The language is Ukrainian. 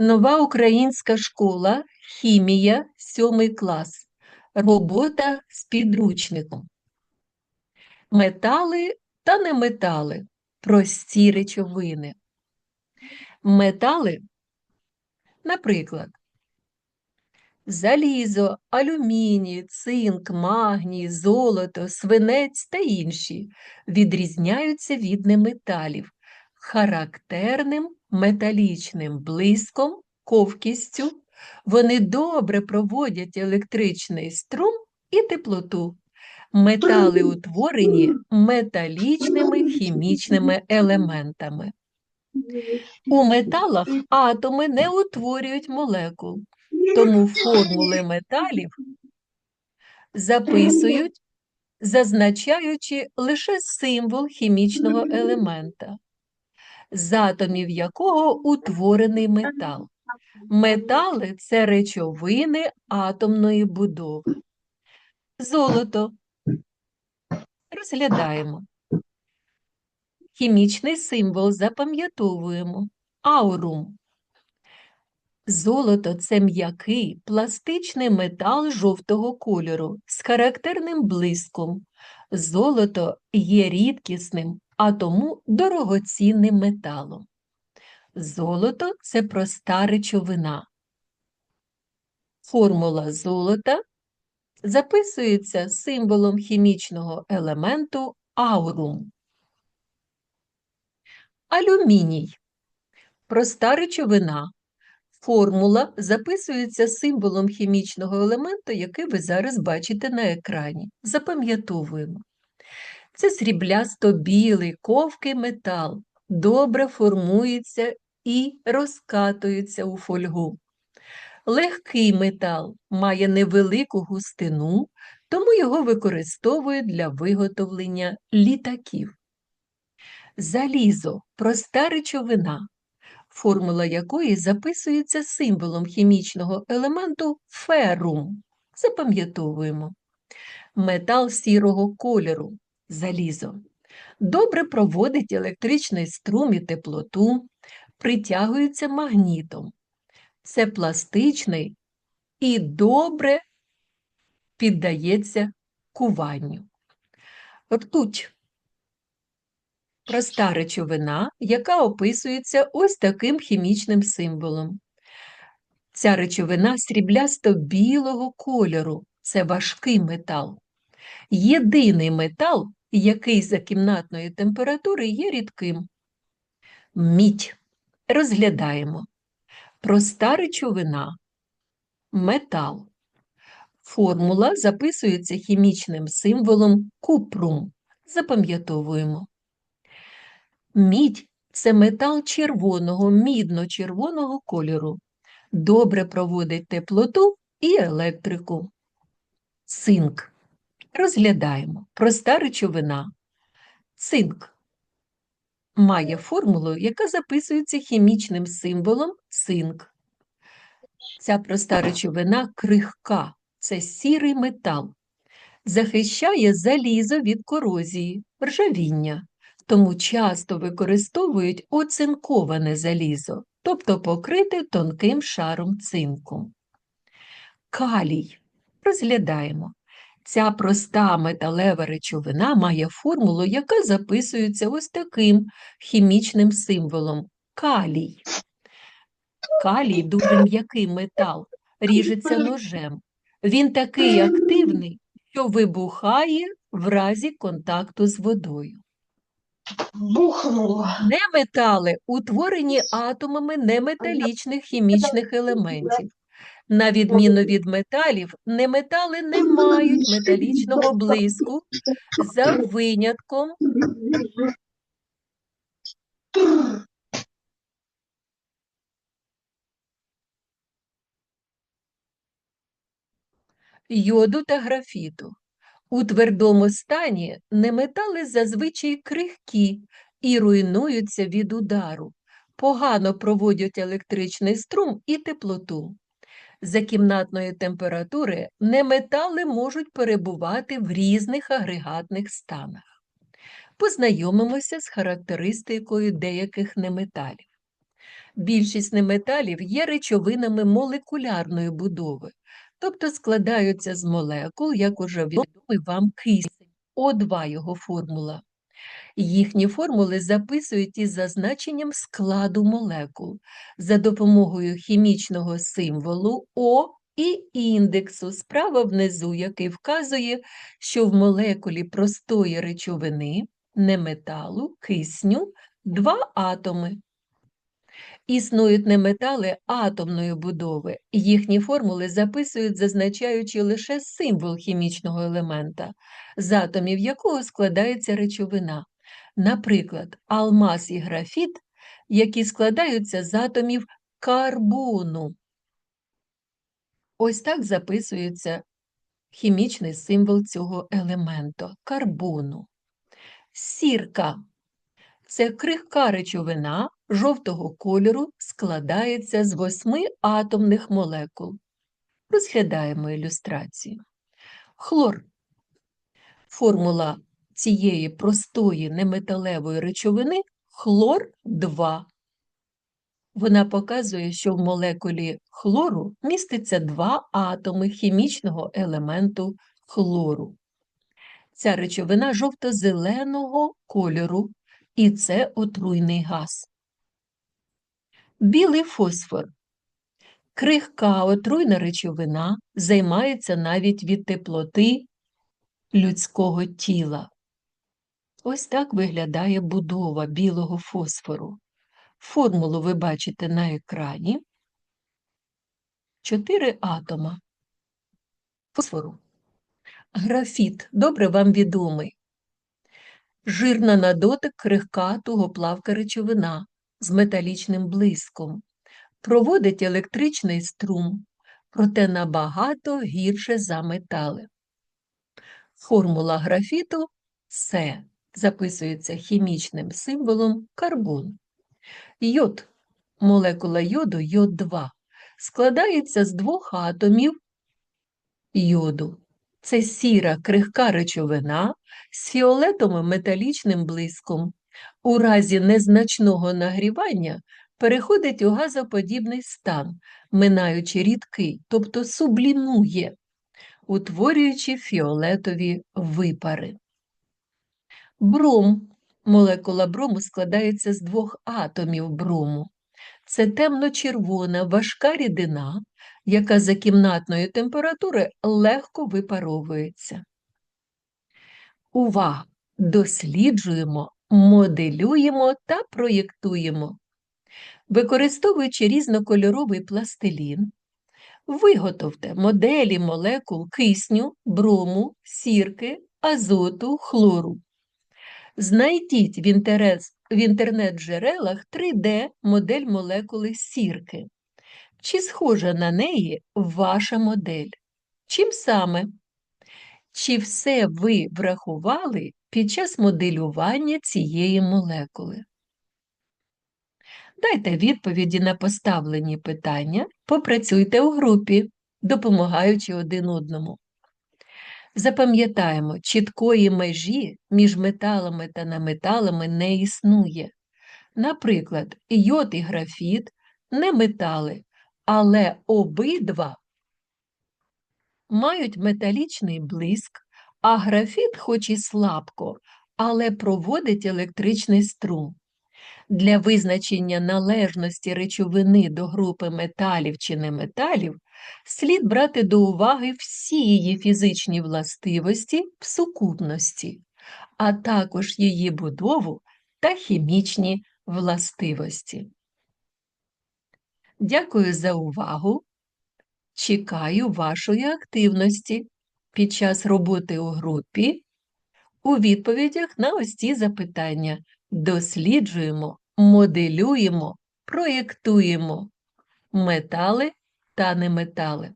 Нова українська школа, хімія, сьомий клас. Робота з підручником. Метали та неметали. Прості речовини. Метали, наприклад, залізо, алюміній, цинк, магній, золото, свинець та інші відрізняються від неметалів характерним металічним блиском, ковкістю. Вони добре проводять електричний струм і теплоту. Метали утворені металічними хімічними елементами. У металах атоми не утворюють молекул, тому формули металів записують, зазначаючи лише символ хімічного елемента, з атомів якого утворений метал. Метали це речовини атомної будови. Золото. Розглядаємо. Хімічний символ запам'ятовуємо. Аурум. Золото це м'який пластичний метал жовтого кольору з характерним блиском. Золото є рідкісним, а тому дорогоцінним металом. Золото це проста речовина. Формула золота записується символом хімічного елементу аурум. Алюміній проста речовина. Формула записується символом хімічного елементу, який ви зараз бачите на екрані. Запам'ятовуємо. Це сріблясто-білий ковкий метал, добре формується і розкатується у фольгу. Легкий метал має невелику густину, тому його використовують для виготовлення літаків. Залізо проста речовина, формула якої записується символом хімічного елементу ферум. Запам'ятовуємо. Метал сірого кольору залізо. Добре проводить електричний струм і теплоту, притягується магнітом. Це пластичний і добре піддається куванню. Ртуть проста речовина, яка описується ось таким хімічним символом. Ця речовина сріблясто-білого кольору, це важкий метал. Єдиний метал, який за кімнатної температури є рідким. Мідь. Розглядаємо. Проста речовина. Метал. Формула записується хімічним символом купрум. Запам'ятовуємо. Мідь це метал червоного, мідно-червоного кольору. Добре проводить теплоту і електрику. Цинк. Розглядаємо. Проста речовина. Цинк має формулу, яка записується хімічним символом цинк. Ця проста речовина крихка, це сірий метал, захищає залізо від корозії, ржавіння, тому часто використовують оцинковане залізо, тобто покрите тонким шаром цинку. Калій. Розглядаємо. Ця проста металева речовина має формулу, яка записується ось таким хімічним символом калій. Калій дуже м'який метал, ріжеться ножем. Він такий активний, що вибухає в разі контакту з водою. Бухнуло. Неметали утворені атомами неметалічних хімічних елементів. На відміну від металів, неметали не мають металічного блиску за винятком йоду та графіту. У твердому стані неметали зазвичай крихкі і руйнуються від удару, погано проводять електричний струм і теплоту. За кімнатної температури неметали можуть перебувати в різних агрегатних станах. Познайомимося з характеристикою деяких неметалів. Більшість неметалів є речовинами молекулярної будови, тобто складаються з молекул, як уже відомий вам кисень, О2 його формула. Їхні формули записують із зазначенням складу молекул за допомогою хімічного символу О і індексу справа внизу, який вказує, що в молекулі простої речовини, неметалу, кисню, два атоми. Існують неметали атомної будови, їхні формули записують, зазначаючи лише символ хімічного елемента, з атомів якого складається речовина. Наприклад, алмаз і графіт, які складаються з атомів карбону. Ось так записується хімічний символ цього елементу карбону. Сірка це крихка речовина жовтого кольору складається з восьми атомних молекул. Розглядаємо ілюстрацію. Хлор. Формула цієї простої неметалевої речовини хлор 2. Вона показує, що в молекулі хлору міститься два атоми хімічного елементу хлору. Ця речовина жовто-зеленого кольору, і це отруйний газ. Білий фосфор. Крихка отруйна речовина займається навіть від теплоти людського тіла. Ось так виглядає будова білого фосфору. Формулу ви бачите на екрані. Чотири атома фосфору. Графіт добре вам відомий. Жирна на дотик крихка тугоплавка речовина з металічним блиском. Проводить електричний струм, проте набагато гірше за метали. Формула графіту С записується хімічним символом карбон. Йод, молекула йоду йод 2 складається з двох атомів йоду. Це сіра крихка речовина з фіолетовим металічним блиском. У разі незначного нагрівання переходить у газоподібний стан, минаючи рідкий, тобто сублімує, утворюючи фіолетові випари. Бром. Молекула брому складається з двох атомів брому. Це темно-червона важка рідина, яка за кімнатної температури легко випаровується. Увага! Досліджуємо, моделюємо та проєктуємо. Використовуючи різнокольоровий пластилін, виготовте моделі молекул кисню, брому, сірки, азоту, хлору. Знайдіть в, інтерес, в інтернет-джерелах 3D-модель молекули сірки. Чи схожа на неї ваша модель? Чим саме? Чи все ви врахували під час моделювання цієї молекули? Дайте відповіді на поставлені питання, попрацюйте у групі, допомагаючи один одному. Запам'ятаємо, чіткої межі між металами та неметалами не існує. Наприклад, йод і графіт не метали, але обидва мають металічний блиск, а графіт, хоч і слабко, але проводить електричний струм. Для визначення належності речовини до групи металів чи неметалів слід брати до уваги всі її фізичні властивості в сукупності, а також її будову та хімічні властивості. Дякую за увагу. Чекаю вашої активності під час роботи у групі. У відповідях на ось ці запитання досліджуємо, моделюємо, проєктуємо метали та неметали.